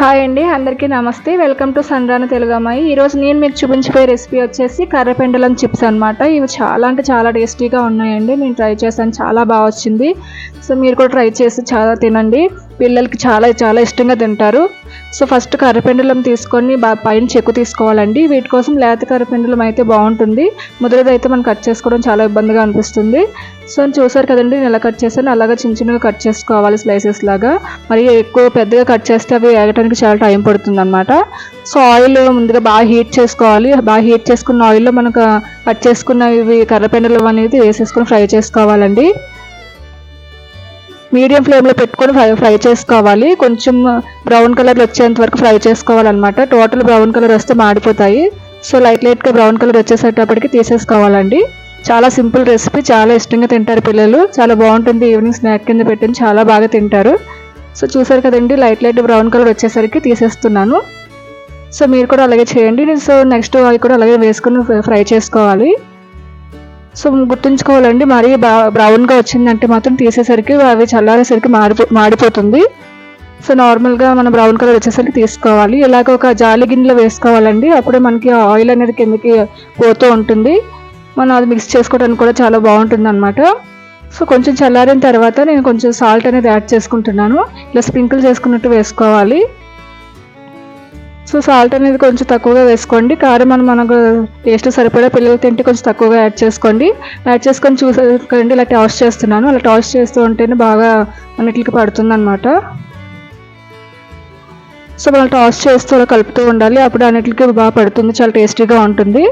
Hi అండి అందరికీ నమస్తే. వెల్కమ్ టు సన్రాన తెలుగు అమ్మాయి. ఈరోజు నేను మీకు చూపించిపోయే రెసిపీ వచ్చేసి కర్రపెండలం చిప్స్ అనమాట ఇవి చాలా అంటే చాలా టేస్టీగా ఉన్నాయండి. నేను ట్రై చేశాను చాలా బాగా వచ్చింది. సో మీరు కూడా ట్రై చేసి చాలా తినండి. పిల్లలకి చాలా చాలా ఇష్టంగా తింటారు. సో ఫస్ట్ కర్రపెండలం తీసుకొని పైన చెక్కు తీసుకోవాలండి. వీటి కోసం లేత కర్రపెండలం అయితే బాగుంటుంది. ముద్రది అయితే మనం కట్ చేసుకోవడం చాలా ఇబ్బందిగా అనిపిస్తుంది. సో చూసారు కదండి నేను ఎలా కట్ చేశాను అలాగా చిన్న చిన్నగా కట్ చేసుకోవాలి స్లైసెస్ లాగా. మరి ఎక్కువ పెద్దగా కట్ చేస్తే అవి వేగటానికి చాలా టైం పడుతుంది అనమాట సో ఆయిల్ ముందుగా బాగా హీట్ చేసుకోవాలి. బాగా హీట్ చేసుకున్న ఆయిల్లో మనకు కట్ చేసుకున్న ఇవి కర్రపెండలం అనేది వేసేసుకొని ఫ్రై చేసుకోవాలండి. మీడియం ఫ్లేమ్లో పెట్టుకొని ఫ్రై ఫ్రై చేసుకోవాలి. కొంచెం బ్రౌన్ కలర్ వచ్చేంత వరకు ఫ్రై చేసుకోవాలన్నమాట. టోటల్ బ్రౌన్ కలర్ వస్తే మాడిపోతాయి. సో లైట్ లైట్గా బ్రౌన్ కలర్ వచ్చేసేటప్పటికి తీసేసుకోవాలండి. చాలా సింపుల్ రెసిపీ చాలా ఇష్టంగా తింటారు పిల్లలు. చాలా బాగుంటుంది ఈవినింగ్ స్నాక్ కింద పెట్టింది చాలా బాగా తింటారు. సో చూసారు కదండి లైట్ లైట్ బ్రౌన్ కలర్ వచ్చేసరికి తీసేస్తున్నాను. సో మీరు కూడా అలాగే చేయండి. సో నెక్స్ట్ అవి కూడా అలాగే వేసుకుని ఫ్రై చేసుకోవాలి. సో గుర్తుంచుకోవాలండి మరీ బ్రౌన్గా వచ్చిందంటే మాత్రం తీసేసరికి అవి చల్లారేసరికి మాడిపో మాడిపోతుంది. సో నార్మల్గా మనం బ్రౌన్ కలర్ వచ్చేసరికి తీసుకోవాలి. ఇలాగ ఒక జాలి గిన్నెలో వేసుకోవాలండి. అప్పుడే మనకి ఆయిల్ అనేది కిందకి పోతూ ఉంటుంది. మనం అది మిక్స్ చేసుకోవడానికి కూడా చాలా బాగుంటుంది అనమాట సో కొంచెం చల్లారిన తర్వాత నేను కొంచెం సాల్ట్ అనేది యాడ్ చేసుకుంటున్నాను. ఇలా స్ప్రింకిల్ చేసుకున్నట్టు వేసుకోవాలి. సో సాల్ట్ అనేది కొంచెం తక్కువగా వేసుకోండి. కారం మనం మనకు టేస్ట్ సరిపడా పిల్లలు తింటే కొంచెం తక్కువగా యాడ్ చేసుకోండి. యాడ్ చేసుకొని చూసుకోండి ఇలా టాస్ చేస్తున్నాను. అలా టాస్ చేస్తూ ఉంటేనే బాగా అన్నిటికి పడుతుంది అనమాట సో మనం టాస్ చేస్తూ అలా కలుపుతూ ఉండాలి. అప్పుడు అన్నిటికీ బాగా పడుతుంది. చాలా టేస్టీగా ఉంటుంది.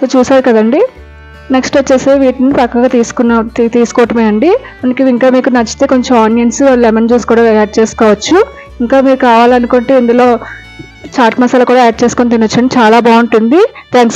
సో చూసారు కదండి? నెక్స్ట్ వచ్చేసి వీటిని పక్కగా తీసుకున్న తీసుకోవటమే అండి. మనకి ఇంకా మీకు నచ్చితే కొంచెం ఆనియన్స్ లెమన్ జ్యూస్ కూడా యాడ్ చేసుకోవచ్చు. ఇంకా మీరు కావాలనుకుంటే ఇందులో చాట్ మసాలా కూడా యాడ్ చేసుకొని తినొచ్చు చాలా బాగుంటుంది. థ్యాంక్స్